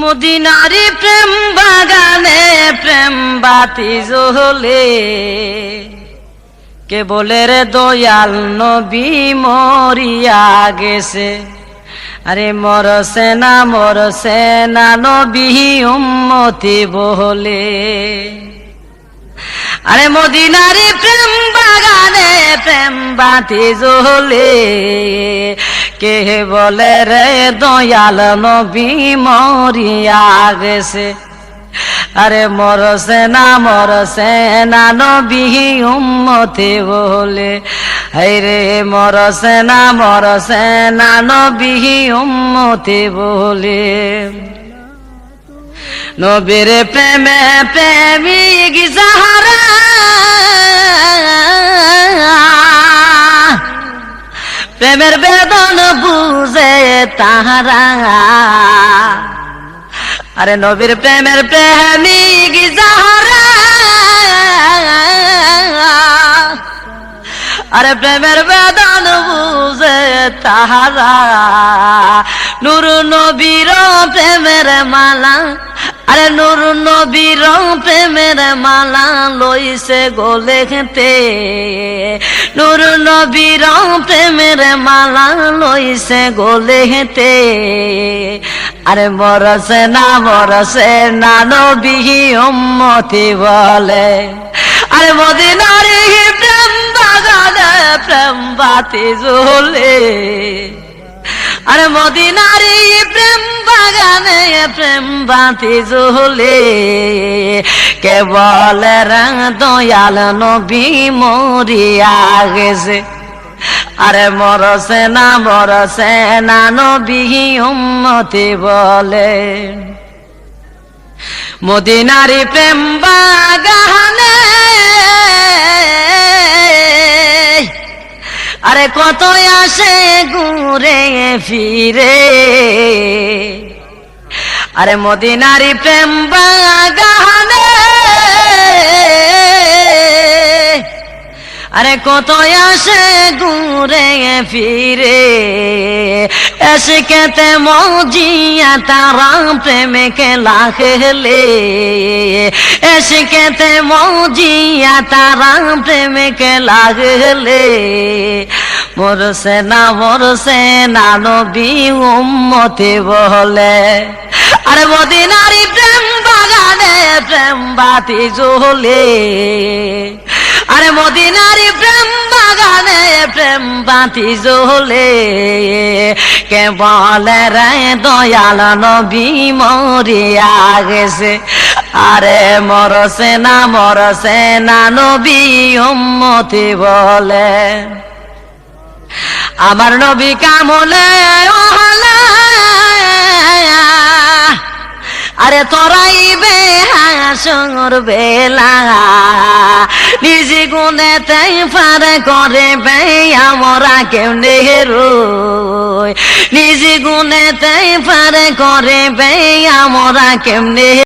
মদিনারি প্রেম বাগানে, প্রেম বাতি জ্বলে। কে বলে রে দয়াল নবী মরিয়া গেছে। আরে মর সেনা মর সেনা নবী উম্মতি বলে আরে মদিনারি প্রেম বাগানে, প্রেম বাতি জ্বলে। কে বলে রে দয়াল নবী মরিয়া গেছে? আরে মর সেনা মর সেনা নবী উম্মতি বলে। রে মর সেনা মর সেনা নবী উম্মতি বলে। নবীর প্রেমে প্রেমিক যাহারা প্রেমের বেদন বুঝে তাহারা। আরে নবীর প্রেমের যাহারা। আরে প্রেমের বেদন বুঝে তাহারা। নুর নবীর প্রেমের মালা আরে নুর নবীর প্রেমের মালা লইছে গোলে খেতে নুর নবীর প্রেমের মালা লইছে গোলে হেতে আরে মরসে না মরসে না নবী উম্মতি বলে। আরে মদিনারি প্রেম বাগানে প্রেম বাতি জ্বলে। আরে মদিনারি প্রেম বাগানে প্রেম বাতি জ্বলে, কেবল রং দয়াল নবী মরিয়া গেছে আরে মরসে না মরসে না নবী উম্মতি বলে। মদিনারি প্রেম বাগানে, আরে কত আসে ঘুরে ফিরে। আরে মদিনারি প্রেম বাগানে। আরে কত আসে ঘুরে ফিরে। এসে কেতে মজিয়া তারা প্রেমকে লাখলে এসে কেতে মজিয়া তারা প্রেমকে লাগলে। মোর সেনা মোর সেনা নবী উম্মতি বলে। আরে মদিনারি প্রেম বাগানে প্রেম বাতি জ্বলে। আরে মদিনারি প্রেম বাগানে প্রেম বাতি জ্বলে। কে বলে রে, দয়াল নবী মরিয়া গেছে আরে মর সেনা মর সেনা নবী উম্মতি বলে। আমার নবী কামলে আরে হাসুর বেলা। নিজে গুনে তাই পার করে বে আমরা কেউ নেহরু। নিজে গুনে তাই পার করে বে আমরা কেমনে